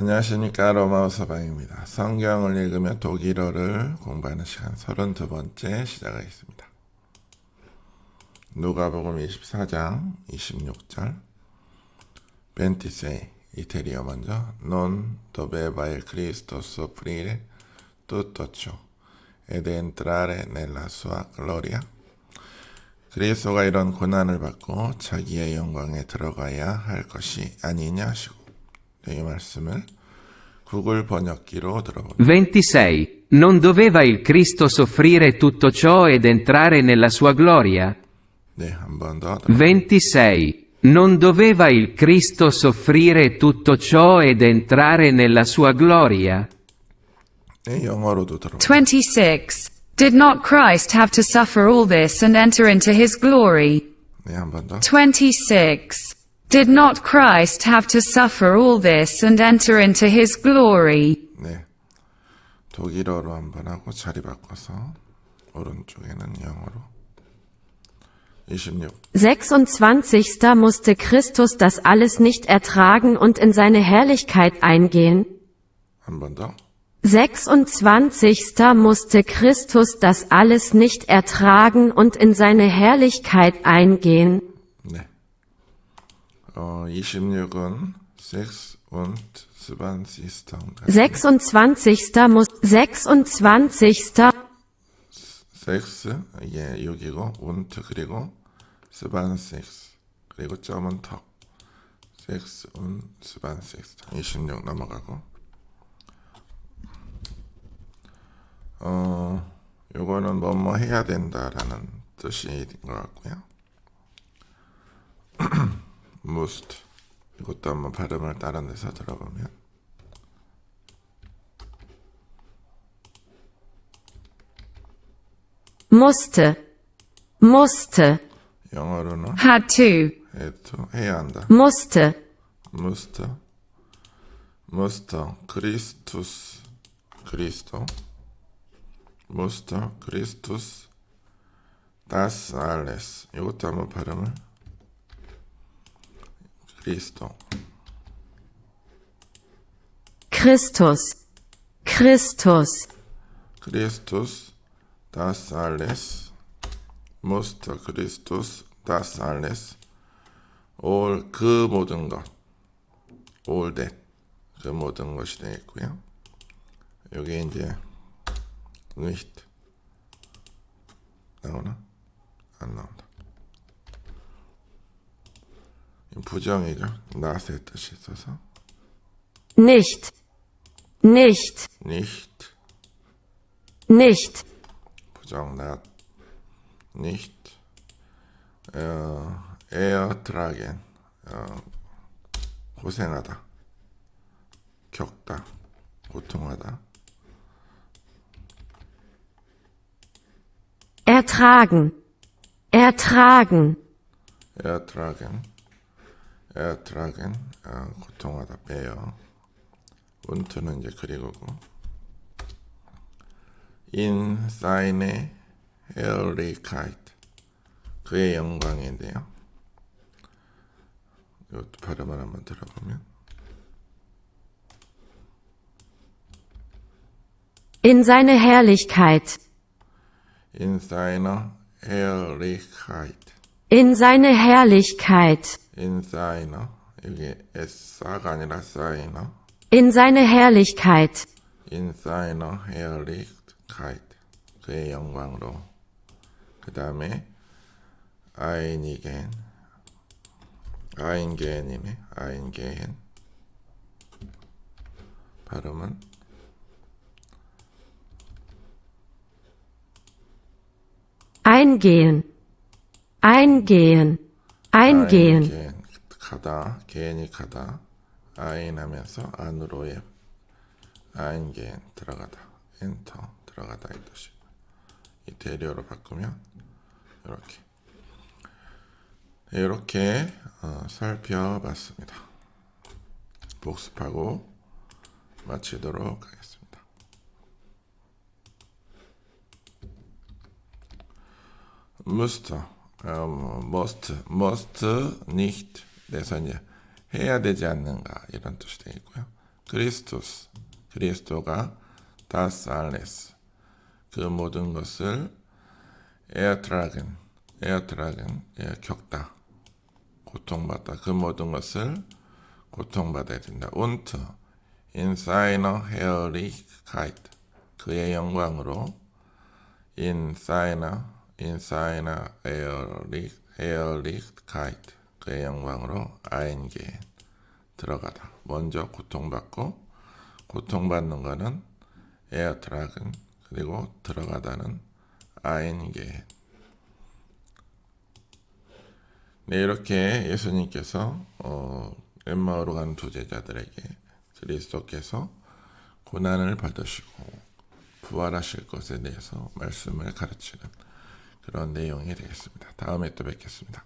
안녕하십니까. 로마우 서방입니다. 성경을 읽으며 독일어를 공부하는 시간 32번째 시작하겠습니다. 누가복음 24장 26절. 벤티세이 이태리어 먼저. non doveva il Cristo soffrire tutto ciò ed entrare nella sua gloria 그리스도가 이런 고난을 받고 자기의 영광에 들어가야 할 것이 아니냐 하시고 이 말씀을 구글 번역기로 들어봅니다. 26. Non doveva il Cristo soffrire tutto ciò ed entrare nella sua gloria? 네, 한 번 더. 26. Non doveva il Cristo soffrire tutto ciò ed entrare nella sua gloria? 네, 영어로도 들어. 26. Did not Christ have to suffer all this and enter into his glory? 네, 한 번 더. 26. Did not Christ have to suffer all this and enter into his glory? 네. 독일어로 한 번 하고 자리 바꿔서 오른쪽에는 영어로. 26. 26. musste Christus das alles nicht ertragen und in seine Herrlichkeit eingehen. 한 번 더. 26. musste Christus das alles nicht ertragen und in seine Herrlichkeit eingehen. 네. 어, 26은 Sex und Zwanzigster. 26. muss 26. Sex, 예, 6이고, und 그리고 Zwanzig. 그리고 점은 턱. Sex und Zwanzigster. 26 넘어가고. 어, 요거는 뭐뭐 해야 된다라는 뜻인 것 같고요. Must. 이것도 한번 발음을 다른 데서 들어보면. musste, musste, 영어로는 Had to. 해도 해야 한다. musste, must, must, Christus, 그리스도, must, Christus, das alles. 이것도 한번 발음을. 그리스도, Christus, Christus, Christus, das alles. must, Christus, das alles. all 그 모든 것. all that. 그 모든 것이 되겠고요. 여기 이제 nicht 나오나? 안 나온다. 이 부정이죠. not의 뜻이 있어서 nicht, nicht, nicht nicht, 부정 not nicht 어, ertragen 어, 고생하다 겪다 고통하다 ertragen, ertragen, ertragen ertragen 어, 고통하다 bear un트는 이제 그리고고 in seine Herrlichkeit 그의 영광인데요. 이것도 발음을 한번 들어보면 in seine Herrlichkeit, in seiner Herrlichkeit in seine Herrlichkeit, in seiner 여기 S가 아니라 seiner in seine Herrlichkeit, in seiner Herrlichkeit 그의 영광으로 그 다음에 아인이겐 아인게hen이네 아인게hen 발음은 eingehen, eingehen, eingehen, 아인게hen 가다 게hen이 가다 아인하면서 안으로의 아인게hen 들어가다 엔터 들어가다 이 뜻이고 이태리어로 바꾸면 이렇게. 이렇게 어, 살펴봤습니다. 복습하고 마치도록 하겠습니다. müsste, 어, must, must nicht. 그래서 이제 해야 되지 않는가 이런 뜻이 되겠고요. 크리스토스 그리스도가 다스 알레스 그 모든 것을 에어트라겐 에어트라겐 예, 겪다 고통받다 그 모든 것을 고통받아야 된다 운트 인사이너 헤어리카이트 그의 영광으로 인사 인사이너 헤어리 헤어리카이트 그의 영광으로 아인게 들어가다. 먼저 고통받고 고통받는 거는 에어트라근 그리고 들어가다는 아인게 네, 이렇게 예수님께서 어, 엠마오로 가는 두 제자들에게 그리스도께서 고난을 받으시고 부활하실 것에 대해서 말씀을 가르치는 그런 내용이 되겠습니다. 다음에 또 뵙겠습니다.